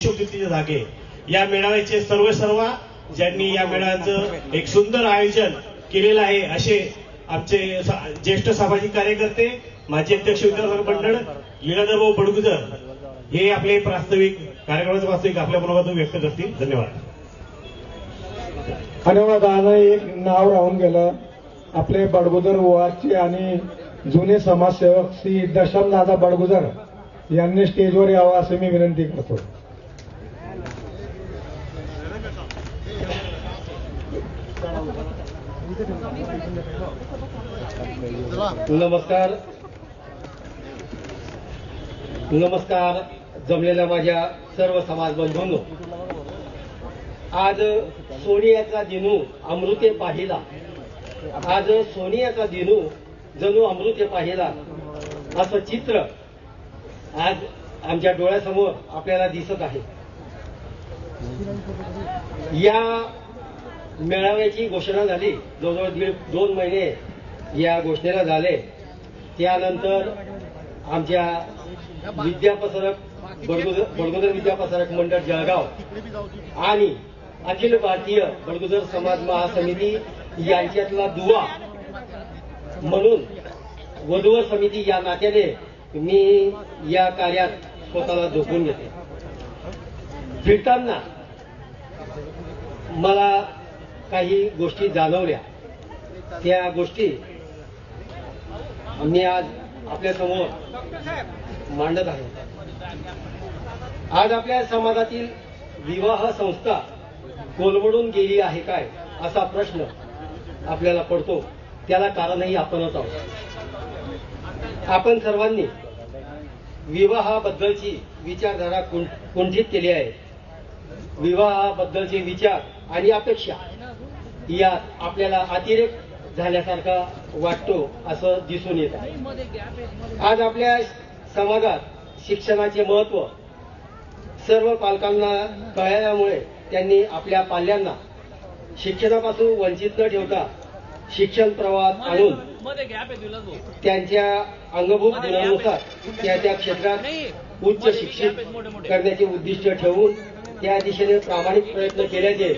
शिवतीर्थीचे धागे. या मेळाव्याचे सर्व सर्व ज्यांनी या मेळाव्याचं एक सुंदर आयोजन केलेलं आहे असे आमचे ज्येष्ठ सामाजिक कार्यकर्ते माजी अध्यक्ष विकास मंडळ लीलाधरभाऊ बडगुजर हे आपले प्रास्ताविक कार्यक्रमाचं वास्तविक आपल्या मनोभातून व्यक्त करतील. धन्यवाद. धन्यवादानं एक नाव राहून गेलं. आपले बडगुजर वारचे आणि जुने समाजसेवक श्री दशमदादा बडगुजर यांनी स्टेजवर यावं असं मी विनंती करतो. नमस्कार. नमस्कार जमलेल्या माझ्या सर्व समाज बंधूंनो. आज सोनियाचा दिनू अमृते पाहिला. आज सोनियाचा दिनू जणू अमृते पाहिला. असं चित्र आज आमच्या डोळ्यासमोर आपल्याला दिसत आहे. या मेळाव्याची घोषणा झाली. जवळजवळ दीड दोन महिने या घोषणेला झाले. त्यानंतर आमच्या विद्यापसरक बडगुजर बडगुजर विद्यापसरक मंडळ जळगाव आणि अखिल भारतीय बडगुजर समाज महासमिती यांच्यातला दुवा म्हणून वधूवर समिती या नात्याने मी या कार्यात स्वतःला झोपून घेते फिरताना मला काही गोष्टी जाणवल्या त्या गोष्टी मी आज आपल्यासमोर मांडत आहे आज आपल्या समाजातील विवाह संस्था कोलवडून गेली आहे काय असा प्रश्न आपल्याला पडतो. त्याला कारणही आपणच आहोत. आपण सर्वांनी विवाहाबद्दलची विचारधारा कुंठित केली आहे. विवाहाबद्दलचे विचार आणि अपेक्षा यात आपल्याला अतिरेक झाल्यासारखा वाटतो असं दिसून येत आहे. आज आपल्या समाजात शिक्षणाचे महत्त्व सर्व पालकांना कळल्यामुळे त्यांनी आपल्या पाल्यांना शिक्षणापासून वंचित न ठेवता शिक्षण प्रवाहात आणून त्यांच्या अंगभूत गुणांनुसार त्या त्या क्षेत्रात उच्च शिक्षित करण्याचे उद्दिष्ट ठेवून त्या दिशेने प्रामाणिक प्रयत्न केल्याचे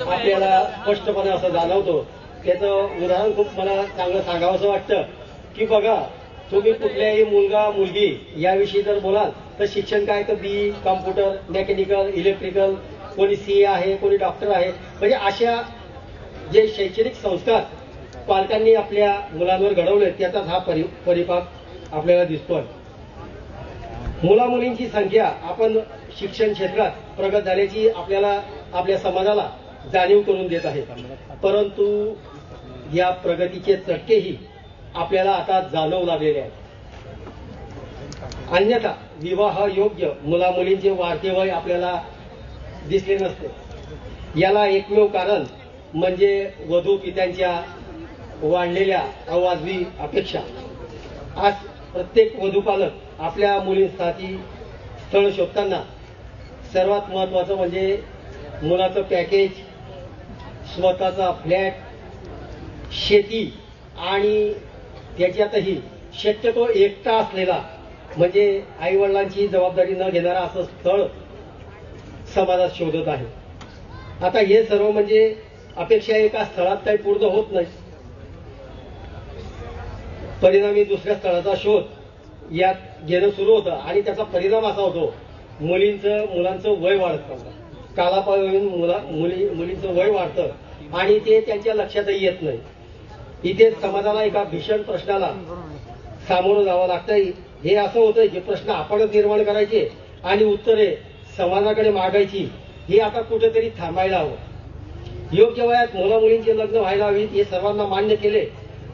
आपल्याला स्पष्टपणे असं जाणवतो. त्याचं उदाहरण खूप मला चांगलं सांगावंसं वाटतं. की बघा तुम्ही कुठल्याही मुलगा मुलगी याविषयी जर बोलाल तर शिक्षण काय? तर बी कॉम्प्युटर मेकॅनिकल इलेक्ट्रिकल कोणी सीए आहे कोणी डॉक्टर आहे. म्हणजे अशा जे शैक्षणिक संस्कार पालकांनी आपल्या मुलांवर घडवले त्याचाच हा परि परिपाक आपल्याला दिसतोय. मुला मुलींची संख्या आपण शिक्षण क्षेत्रात प्रगत झाल्याची आपल्याला आपल्या समाजाला जाणीव करून देत आहे. परंतु या प्रगतीचे चटकेही आपल्याला आता जाणवू लागलेले आहेत अन्यथा विवाह योग्य मुला मुलींचे वाढते वय आपल्याला दिसले नसते. याला एकमेव कारण म्हणजे वधू पित्यांच्या वाढलेल्या अवाजवी अपेक्षा. आज प्रत्येक वधूपालक आपल्या मुलींसाठी स्थळ शोधताना सर्वात महत्वाचं म्हणजे मुलाचं पॅकेज स्वतःचा फ्लॅट शेती आणि त्याच्यातही शक्यतो एकटा असलेला म्हणजे आईवडिलांची जबाबदारी न घेणारा असं स्थळ समाजात शोधत आहे. आता हे सर्व म्हणजे अपेक्षा एका स्थळात काही पूर्ण होत नाही. परिणामी दुसऱ्या स्थळाचा शोध यात घेणं सुरू होतं आणि त्याचा परिणाम असा होतो मुलींचं मुलांचं वय वाढत नव्हतं. कालापाळून मुला मुली मुलींचं वय वाढतं आणि ते त्यांच्या लक्षातही येत नाही. इथे समाजाला एका भीषण प्रश्नाला सामोरं जावं लागतंय. हे असं होतं जे प्रश्न आपणच निर्माण करायचे आणि उत्तरे समाजाकडे मागायची. हे आता कुठेतरी थांबायला हवं. योग्य वयात मुला मुलींचे लग्न व्हायला हवीत हे सर्वांना मान्य केले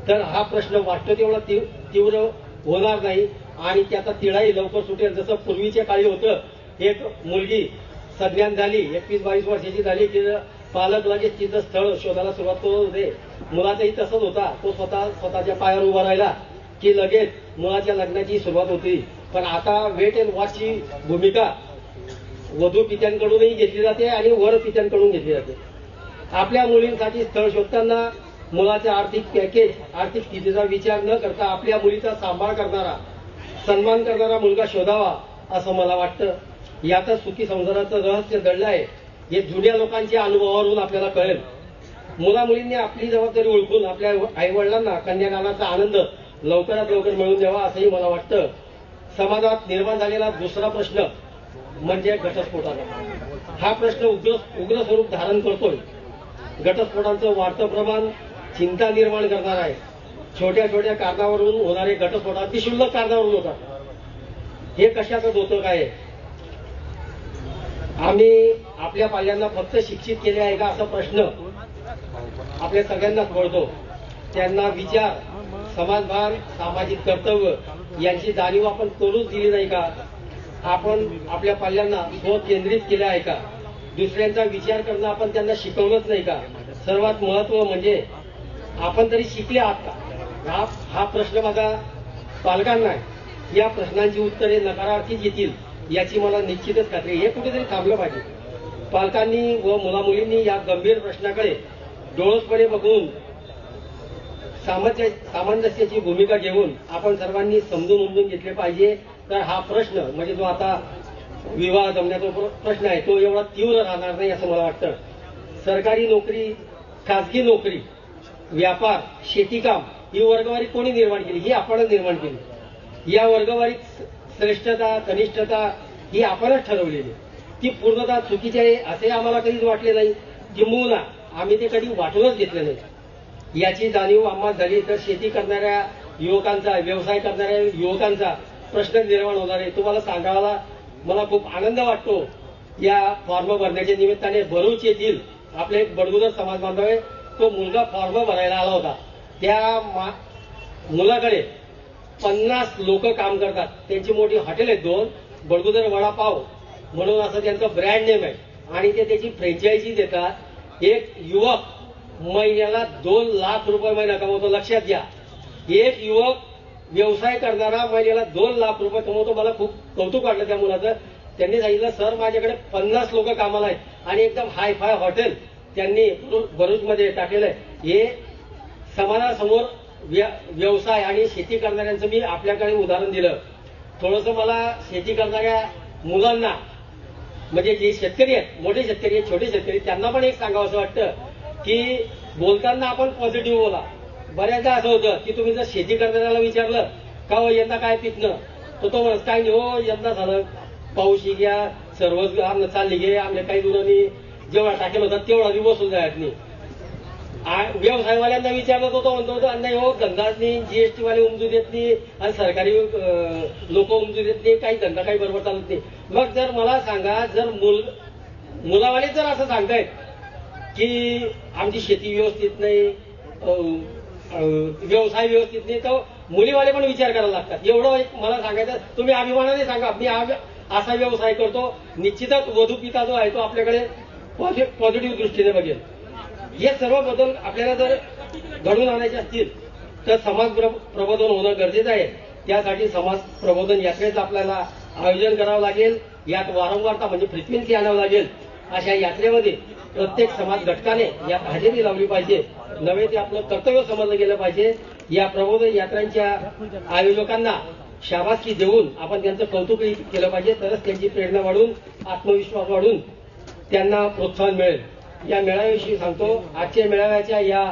तर हा प्रश्न वाटतो तेवढा तीव्र होणार नाही. आणि त्याचा तिढाही लवकर सुटेल. जसं पूर्वीच्या काळी होतं एक मुलगी सज्ञान झाली एकवीस बावीस वर्षाची झाली की पालक लगेच तिचं स्थळ शोधायला सुरुवात करत होते मुलाचाही तसंच होता. तो स्वतः स्वतःच्या पायावर उभा राहिला की लगेच मुलाच्या लग्नाची सुरुवात होती. पण आता वेट अँड वॉचची भूमिका वधू पित्यांकडूनही घेतली जाते आणि वर पित्यांकडून घेतली जाते. आपल्या मुलींसाठी स्थळ शोधताना मुलाचे आर्थिक पॅकेज आर्थिक स्थितीचा विचार न करता आपल्या मुलीचा सांभाळ करणारा सन्मान करणारा मुलगा शोधावा असं मला वाटतं. यातच सुखी संसाराचं रहस्य दडलं आहे. हे जुन्या लोकांच्या अनुभवावरून आपल्याला कळेल. मुला मुलींनी आपली जबाबदारी ओळखून आपल्या आईवडिलांना कन्यादानाचा आनंद लवकरात लवकर मिळून द्यावा असंही मला वाटतं. समाजात निर्माण झालेला दुसरा प्रश्न म्हणजे घटस्फोटाचा. हा प्रश्न उग्र उग्र स्वरूप धारण करतोय. घटस्फोटांचं वाढतं प्रमाण चिंता निर्माण करणार आहे. छोट्या छोट्या कारणावरून होणारे घटस्फोट अतिशुल्लक कारणावरून होतात. हे कशाचं दोतक आहे? आम्ही आपल्या पाल्यांना फक्त शिक्षित केले आहे का असा प्रश्न आपल्या सगळ्यांनाच कळतो त्यांना विचार समाजभान सामाजिक कर्तव्य यांची जाणीव आपण करूच दिली नाही का? आपण आपल्या पाल्यांना स्वकेंद्रित केलं आहे का? दुसऱ्यांचा विचार करणं आपण त्यांना शिकवलंच नाही का? सर्वात महत्त्व म्हणजे आपण तरी शिकले आहात का? हा हा प्रश्न माझा पालकांना आहे. या प्रश्नांची उत्तरे नकारार्थीच येतील. याची मला निश्चितच खात्री हे कुठेतरी थांबलं पाहिजे. पालकांनी व मुलामुलींनी या गंभीर प्रश्नाकडे डोळसपणे बघून सामंजस्य सामंजस्याची भूमिका घेऊन आपण सर्वांनी समजून उमजून घेतले पाहिजे. तर हा प्रश्न म्हणजे जो आता विवाह जमण्याचा प्रश्न आहे तो एवढा तीव्र राहणार नाही असं मला वाटतं. सरकारी नोकरी खासगी नोकरी व्यापार शेतीकाम ही वर्गवारी कोणी निर्माण केली? ही आपणच निर्माण केली. या वर्गवारीत श्रेष्ठता कनिष्ठता ही आपणच ठरवलेली ती पूर्णतः चुकीची आहे असे आम्हाला कधीच वाटले नाही. किंबहुना आम्ही ते कधी वाटूनच घेतले नाही. याची जाणीव आम्हाला झाली तर शेती करणाऱ्या युवकांचा व्यवसाय करणाऱ्या युवकांचा प्रश्न निर्माण होणार आहे. तुम्हाला सांगायला मला खूप आनंद वाटतो. या फॉर्म भरण्याच्या निमित्ताने भरूच येथील आपले एक बडगुजर समाज बांधव आहे. तो मुलगा फॉर्म भरायला आला होता. त्या मा- मुलाकडे पन्नास लोक काम करतात. त्यांची मोठी हॉटेल आहेत दोन बडगुदर वडापाव म्हणून असं त्यांचं ब्रँड नेम आहे. आणि ते त्याची फ्रँचायझी देतात. एक युवक महिन्याला दोन लाख रुपये महिना कमवतो लक्षात घ्या. एक युवक व्यवसाय करणारा महिन्याला दोन लाख रुपये कमवतो. मला खूप कौतुक वाटलं त्या मुलाचं. त्यांनी सांगितलं सर माझ्याकडे पन्नास लोक कामाला आहेत. आणि एकदम हाय फाय हॉटेल त्यांनी भरूचमध्ये टाकलेलं आहे. हे समाजासमोर व्यवसाय आणि शेती करणाऱ्यांचं मी आपल्याकडे उदाहरण दिलं. थोडंसं मला शेती करणाऱ्या मुलांना म्हणजे जे शेतकरी आहेत मोठे शेतकरी आहेत छोटे शेतकरी त्यांना पण एक सांगावं असं वाटतं की बोलताना आपण पॉझिटिव्ह बोला. बऱ्याचदा असं होतं की तुम्ही जर शेती करणाऱ्याला विचारलं का हो यंदा काय पिकणं तर तो म्हणत काय नाही हो यंदा झालं. पाऊस घ्या सर्वच आमनं चालली घे आमल्या काही दुरांनी जेवढा टाकेल होता तेवढा दिवस वसूल जायत नाही. व्यवसायवाल्यांना विचारलं होतो तो म्हणतो होतो नाही हो धंदाच नाही जीएसटी वाले उमजू देत नाही आणि सरकारी लोक उमजू देत नाही काही धंदा काही बरोबर चालत नाही. मग जर मला सांगा जर मुल मुलावाले जर असं सांगतायत की आमची शेती व्यवस्थित नाही व्यवसाय व्यवस्थित नाही तर मुलीवाले पण विचार करायला लागतात. एवढं एक मला सांगायचं तुम्ही अभिमानाने सांगा मी हा व्य- असा व्यवसाय करतो निश्चितच वधू पिता जो आहे तो आपल्याकडे पॉझिटिव्ह दृष्टीने बघेल. हे सर्व बदल आपल्याला जर घडून आणायचे असतील तर समाज प्र- प्रबोधन होणं गरजेचं आहे. त्यासाठी समाज प्रबोधन यात्रेचं आपल्याला आयोजन करावं लागेल. यात वारंवारता म्हणजे फ्रिक्वेन्सी आणावं लागेल. अशा यात्रेमध्ये प्रत्येक समाज घटकाने यात हजेरी लावली पाहिजे. नव्हे ते आपलं कर्तव्य समजलं गेलं पाहिजे. या प्रबोधन यात्रांच्या आयोजकांना शाबासकी देऊन आपण त्यांचं कौतुकही केलं पाहिजे. तरच त्यांची प्रेरणा वाढून आत्मविश्वास वाढून त्यांना प्रोत्साहन मिळेल. या मेळाव्याविषयी सांगतो. आजच्या मेळाव्याच्या या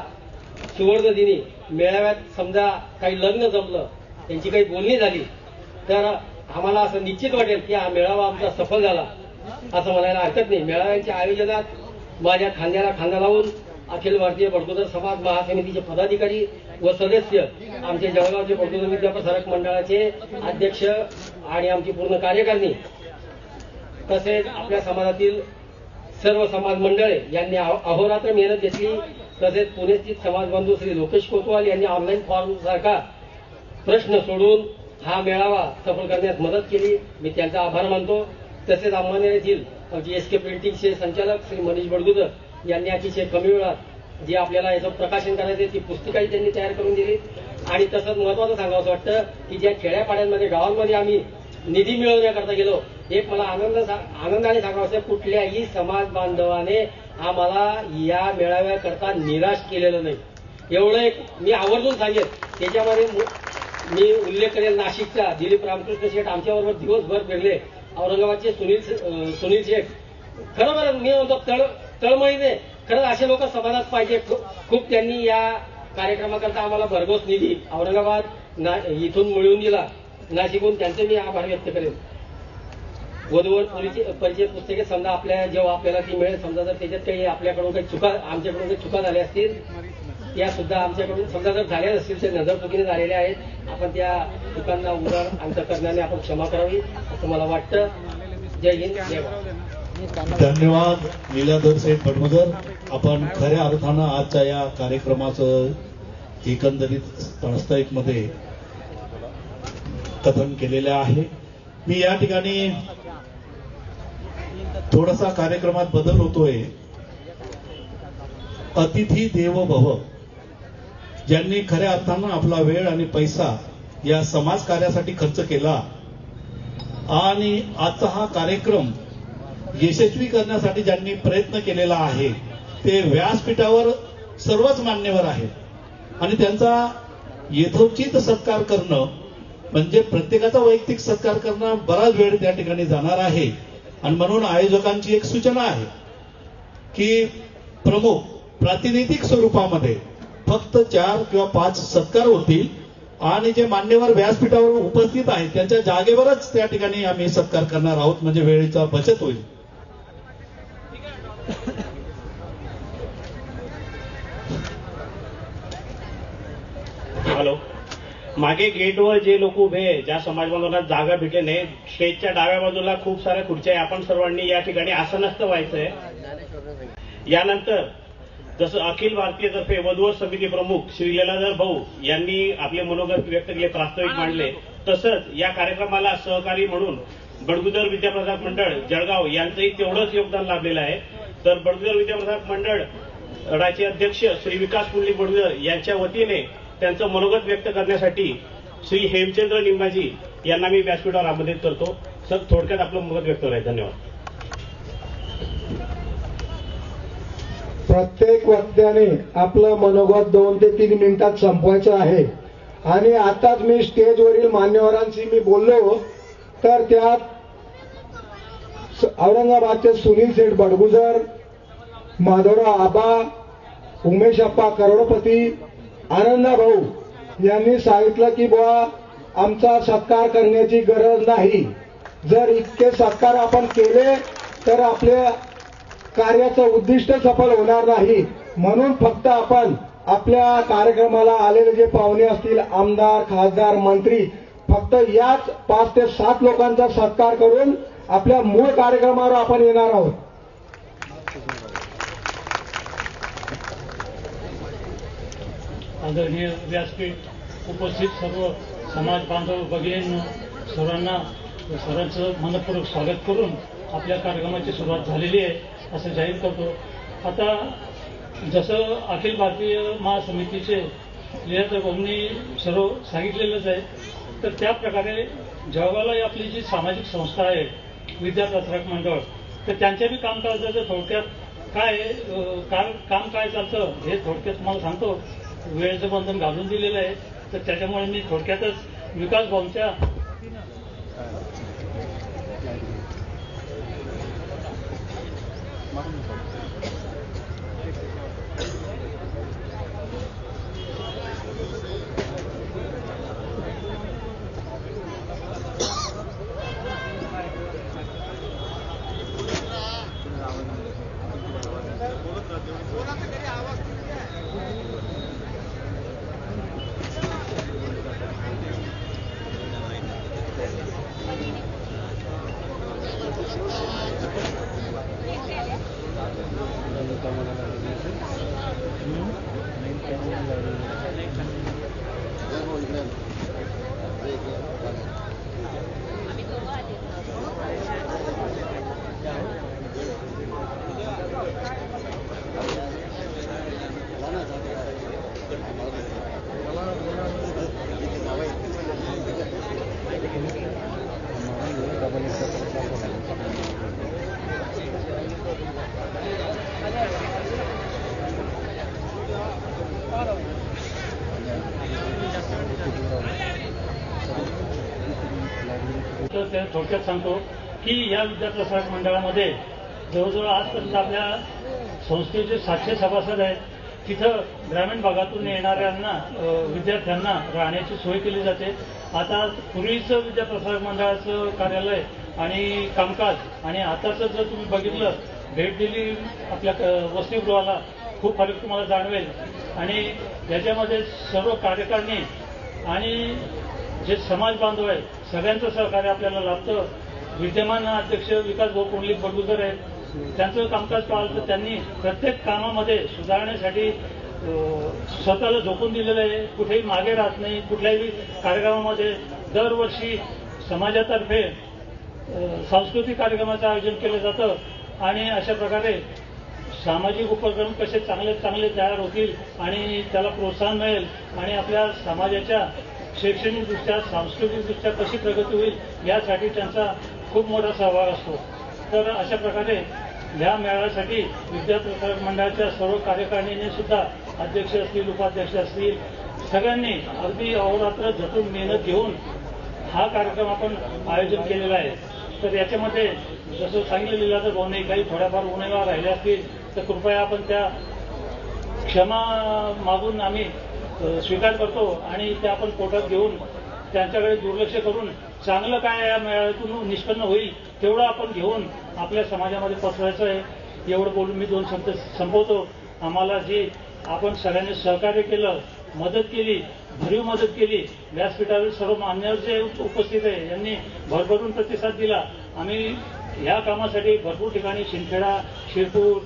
सुवर्ण दिनी मेळाव्यात समजा काही लग्न जमलं त्यांची काही बोलणी झाली तर आम्हाला असं निश्चित वाटेल की हा मेळावा आमचा सफल झाला असं म्हणायला हरकत नाही. मेळाव्याच्या आयोजनात माझ्या खांद्याला खांदा लावून अखिल भारतीय बडगुजर समाज महासमितीचे पदाधिकारी व सदस्य आमचे जळगावचे बडगुजर विद्याप्रसारक मंडळाचे अध्यक्ष आणि आमची पूर्ण कार्यकारिणी तसेच आपल्या समाजातील सर्व समाज मंडळे यांनी अहोरात्र मेहनत घेतली. तसेच पुणे स्थित समाज श्री लोकेश कोतवाल यांनी ऑनलाईन फॉर्म सारखा प्रश्न सोडून हा मेळावा सफल करण्यात मदत केली. मी त्यांचा आभार मानतो. तसेच अंबानेर येथील आमचे एस के प्रिंटिंगचे संचालक श्री मनीष बडगुजर यांनी अतिशय कमी वेळात जे आपल्याला याचं प्रकाशन करायचे ती पुस्तिकाही त्यांनी तयार करून दिली. आणि तसंच महत्वाचं सांगावं वाटतं की ज्या खेड्यापाड्यांमध्ये गावांमध्ये आम्ही निधी मिळवण्याकरता गेलो. एक मला आनंद सा- आनंदाने सांगावं कुठल्याही समाज बांधवाने आम्हाला या मेळाव्याकरता निराश केलेलं नाही. एवढं एक मी आवर्जून सांगेन. त्याच्यामध्ये मी उल्लेख करेल नाशिकचा. दिलीप रामकृष्ण शेठ आमच्याबरोबर दिवसभर फिरले. औरंगाबादचे सुनील सुनील शेठ. खरं बरं मी म्हणतो तळ तळमळीने खरंच असे लोक समाजात पाहिजे. खूप खूप त्यांनी या कार्यक्रमाकरता आम्हाला भरघोस निधी औरंगाबाद ना इथून मिळवून दिला. नाशिकहून त्यांचे मी आभार व्यक्त करेन. वधूवर परिचय परिचय पुस्तके समजा आपल्या जेव्हा आपल्याला ती मिळेल समजा जर त्याच्यात काही आपल्याकडून काही चुका आमच्याकडून काही चुका झाल्या असतील त्या सुद्धा आमच्याकडून समजा जर झाल्या असतील तर नजरचुकीने झालेल्या आहेत आपण त्या चुकांना उदार अंतकरणाने आपण क्षमा करावी असं मला वाटतं. जय हिंद जय भारत. धन्यवाद लीलाधर सेठ भटमुदर आपण खऱ्या अर्थानं आजच्या या कार्यक्रमाचं एकंदरीत प्रास्ताविकमध्ये कथन केलेलं आहे. मी या ठिकाणी थोडासा कार्यक्रमात बदल होतोय. अतिथी देव भव ज्यांनी खऱ्या अर्थानं आपला वेळ आणि पैसा या समाज कार्यासाठी खर्च केला आणि आजचा हा कार्यक्रम यशस्वी करण्यासाठी ज्यांनी प्रयत्न केलेला आहे ते व्यासपीठावर सर्वच मान्यवर आहेत. आणि त्यांचा यथोचित सत्कार करणं म्हणजे प्रत्येकाचा वैयक्तिक सत्कार करणं बराच वेळ त्या ठिकाणी जाणार आहे. आणि म्हणून आयोजकांची एक सूचना आहे की प्रमुख प्रातिनिधिक स्वरूपामध्ये फक्त चार किंवा पाच सत्कार होतील आणि जे मान्यवर व्यासपीठावर उपस्थित आहेत त्यांच्या जागेवरच त्या ठिकाणी आम्ही सत्कार करणार आहोत. म्हणजे वेळेचा बचत होईल. मागे गेटवर जे लोक उभे ज्या समाज बांधवांना जागा भेटली नाही स्टेजच्या डाव्या बाजूला खूप साऱ्या खुर्च्या आहे. आपण सर्वांनी या ठिकाणी आसनस्थ व्हायचंय. यानंतर जसं अखिल भारतीय तर्फे वधूवर समिती प्रमुख श्री लीलाधर भाऊ यांनी आपले मनोगत व्यक्त केले प्रास्ताविक मांडले. तसंच या कार्यक्रमाला सहकारी म्हणून बडगुदर विद्याप्रसाद मंडळ जळगाव यांचंही तेवढंच योगदान लाभलेलं आहे. तर बडगुदर विद्याप्रसाद मंडळ राचे अध्यक्ष श्री विकास पुल्ली बडगुदर यांच्या वतीने त्यांचं मनोगत व्यक्त करण्यासाठी श्री हेमचंद्र निंबाजी यांना मी व्यासपीठावर आमंत्रित करतो. सर थोडक्यात आपलं मनोगत व्यक्त करायचं. धन्यवाद. प्रत्येक वक्त्याने आपलं मनोगत दोन ते तीन मिनिटात संपवायचं आहे. आणि आताच मी स्टेजवरील मान्यवरांशी मी बोललो तर त्यात औरंगाबादचे सुनील सेठ बडगुजर माधवराव आबा उमेश अप्पा करोडपती आनंदा भाऊ यांनी सांगितलं की बुवा आमचा सत्कार करण्याची गरज नाही. जर इतके सत्कार आपण केले तर आपल्या कार्याचं उद्दिष्ट सफल होणार नाही. म्हणून फक्त आपण आपल्या कार्यक्रमाला आलेले जे पाहुणे असतील आमदार खासदार मंत्री फक्त याच पाच ते सात लोकांचा सत्कार करून आपल्या मूळ कार्यक्रमावर आपण येणार आहोत. आदरणीय व्यासपीठ उपस्थित सर्व समाज बांधव भगिनींनो सर्वांना सर्वांचं मनपूर्वक स्वागत करून आपल्या कार्यक्रमाची सुरुवात झालेली आहे असं जाहीर करतो. आता जसं अखिल भारतीय महासमितीचे लिहाचं भाऊंनी सर्व सांगितलेलंच आहे तर त्या प्रकारे जळगावला आपली जी सामाजिक संस्था आहे विद्याप्रसारक मंडळ तर त्यांच्या बी कामकाजाचं थोडक्यात काय आहे, काम काम काय चालतं हे थोडक्यात तुम्हाला सांगतो. वेळेचं बंधन घालून दिलेलं आहे. तर त्याच्यामुळे मी थोडक्यातच विकास भाऊंच्या तर त्या थोडक्यात सांगतो की या विद्याप्रसारक मंडळामध्ये जवळजवळ आजपर्यंत आपल्या संस्थेचे सातशे सभासद आहेत. तिथं ग्रामीण भागातून येणाऱ्यांना विद्यार्थ्यांना राहण्याची सोय केली जाते. आता पूर्वीचं विद्याप्रसारक मंडळाचं कार्यालय आणि कामकाज आणि आताचं जर तुम्ही बघितलं भेट दिली आपल्या वसतिगृहाला खूप फरक तुम्हाला जाणवेल. आणि याच्यामध्ये सर्व कार्यकारिणी आणि जे समाज बांधव आहेत सगळ्यांचं सहकार्य आपल्याला लाभतं. विद्यमान अध्यक्ष विकास भाऊ कुंडलिक बडगुजर आहेत त्यांचं कामकाज पाहिलं तर त्यांनी प्रत्येक कामामध्ये सुधारण्यासाठी स्वतःला झोकून दिलेलं आहे. कुठेही मागे राहत नाही कुठल्याही कार्यक्रमामध्ये. दरवर्षी समाजातर्फे सांस्कृतिक कार्यक्रमाचं आयोजन केलं जातं आणि अशा प्रकारे सामाजिक उपक्रम कसे चांगले चांगले तयार होतील आणि त्याला प्रोत्साहन मिळेल आणि आपल्या समाजाच्या शैक्षणिकदृष्ट्या सांस्कृतिकदृष्ट्या कशी प्रगती होईल यासाठी त्यांचा खूप मोठा सहभाग असतो. तर अशा प्रकारे या मेळाव्यासाठी विद्याप्रसारक मंडळाच्या सर्व कार्यकारिणीने सुद्धा अध्यक्ष असतील उपाध्यक्ष असतील सगळ्यांनी अगदी अहोरात्र झटून मेहनत घेऊन हा कार्यक्रम आपण आयोजन केलेला आहे. तर याच्यामध्ये जसं सांगितलेलं तर भाऊने काही थोड्याफार उणेवा राहिल्या असतील तर कृपया आपण त्या क्षमा मागून आम्ही स्वीकार करतो आणि ते आपण कोर्टात घेऊन त्यांच्याकडे दुर्लक्ष करून चांगलं काय या मेळाव्यातून निष्पन्न होईल तेवढं आपण घेऊन आपल्या समाजामध्ये पसरायचं आहे. एवढं बोलून मी दोन शब्द संपवतो. आम्हाला जे आपण सगळ्यांनी सहकार्य केलं मदत केली भरीव मदत केली व्यासपीठावरील सर्व मान्यवर जे उपस्थित आहे यांनी भरभरून प्रतिसाद दिला. आम्ही ह्या कामासाठी भरपूर ठिकाणी शिंदखेडा शिरपूर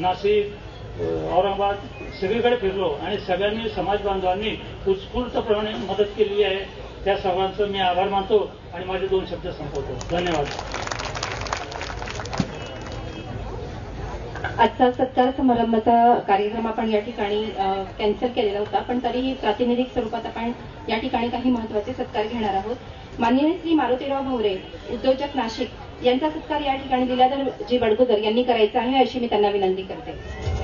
नाशिक औरंगाबाद सगळीकडे फिरलो आणि सगळ्यांनी समाज बांधवांनी उत्स्फूर्तप्रमाणे मदत केलेली आहे. त्या सर्वांचं मी आभार मानतो आणि माझे दोन शब्द संपवतो. धन्यवाद. आजचा सत्कार समारंभाचा कार्यक्रम आपण या ठिकाणी कॅन्सल केलेला होता पण तरीही प्रातिनिधिक स्वरूपात आपण या ठिकाणी काही महत्त्वाचे सत्कार घेणार आहोत. माननीय श्री मारुतीराव भवरे उद्योजक नाशिक यांचा सत्कार या ठिकाणी दिला तर जी बडगुजर यांनी करायचा आहे अशी मी त्यांना विनंती करते.